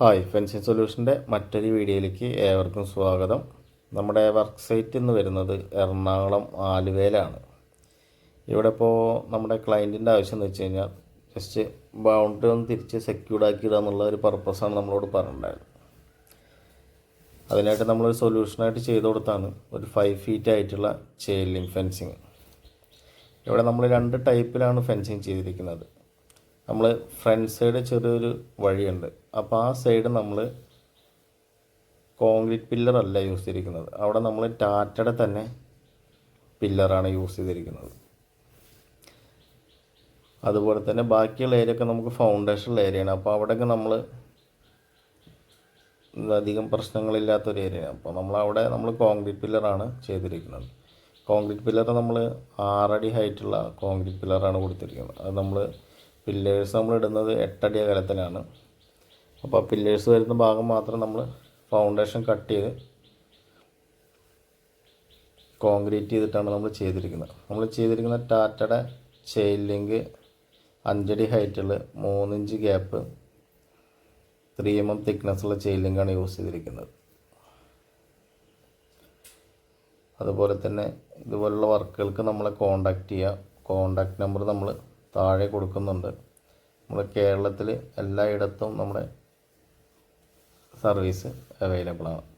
Hi fencing സൊല്യൂഷന്റെ മറ്റൊരു വീഡിയോയിലേക്ക് ഏവർക്കും സ്വാഗതം. നമ്മുടെ വർക്ക് സൈറ്റ് എന്ന് വരുന്നത് എറണാകുളം ആലുവയിലാണ്. ഇവിടെ ഇപ്പോൾ നമ്മുടെ ക്ലയന്റിന്റെ ആവശ്യം എന്ന് വെച്ച് കഴിഞ്ഞാൽ ജസ്റ്റ് ബൗണ്ടറി ഒന്ന് തിരിച്ച് സെക്യൂർഡ് ആക്കി ഇടുക എന്നുള്ള ഒരു പർപ്പസാണ് നമ്മളോട് പറഞ്ഞിട്ടുണ്ടായത്. അതിനായിട്ട് നമ്മളൊരു സൊല്യൂഷനായിട്ട് ചെയ്തു കൊടുത്താണ് ഒരു ഫൈവ് ഫീറ്റ് ആയിട്ടുള്ള ചെയിൻ ലിങ്ക് ഫെൻസിങ് ഇവിടെ നമ്മൾ രണ്ട് ടൈപ്പിലാണ് ഫെൻസിങ് ചെയ്തിരിക്കുന്നത്. നമ്മൾ ഫ്രണ്ട് സൈഡ് ചെറിയൊരു വഴിയുണ്ട്. അപ്പോൾ ആ സൈഡ് നമ്മൾ കോൺക്രീറ്റ് പില്ലർ അല്ല യൂസ് ചെയ്തിരിക്കുന്നത്. അവിടെ നമ്മൾ ടാറ്റയുടെ തന്നെ പില്ലറാണ് യൂസ് ചെയ്തിരിക്കുന്നത്. അതുപോലെ തന്നെ ബാക്കിയുള്ള ഏരിയ ഒക്കെ നമുക്ക് ഫൗണ്ടേഷൻ ഏരിയയാണ് അപ്പോൾ അവിടെയൊക്കെ നമ്മൾ അധികം പ്രശ്നങ്ങളില്ലാത്തൊരു ഏരിയയാണ് അപ്പോൾ നമ്മൾ അവിടെ നമ്മൾ കോൺക്രീറ്റ് പില്ലറാണ് ചെയ്തിരിക്കുന്നത്. കോൺക്രീറ്റ് പില്ലർ നമ്മൾ ആറടി ഹൈറ്റുള്ള കോൺക്രീറ്റ് പില്ലറാണ് കൊടുത്തിരിക്കുന്നത്. അത് നമ്മൾ പില്ലേഴ്സ് നമ്മൾ ഇടുന്നത് എട്ടടി അകലത്തിലാണ്. അപ്പോൾ ആ പില്ലേഴ്സ് വരുന്ന ഭാഗം മാത്രം നമ്മൾ ഫൗണ്ടേഷൻ കട്ട് ചെയ്ത് കോൺക്രീറ്റ് ചെയ്തിട്ടാണ് നമ്മൾ ചെയ്തിരിക്കുന്നത്. നമ്മൾ ചെയ്തിരിക്കുന്ന ടാറ്റയുടെ ചെയിൻ ലിങ്ക് അഞ്ചടി ഹൈറ്റുള്ള മൂന്നിഞ്ച് ഗ്യാപ്പ് ത്രീ എം എം തിക്നെസ്സുള്ള ചെയിൻ ലിങ്കാണ് യൂസ് ചെയ്തിരിക്കുന്നത്. അതുപോലെ തന്നെ ഇതുപോലുള്ള വർക്കുകൾക്ക് നമ്മളെ കോണ്ടാക്ട് ചെയ്യുക കോണ്ടാക്ട് നമ്പർ നമ്മൾ താഴെ കൊടുക്കുന്നുണ്ട്. നമ്മുടെ കേരളത്തിൽ എല്ലായിടത്തും നമ്മുടെ സർവീസ് അവൈലബിൾ ആണ്.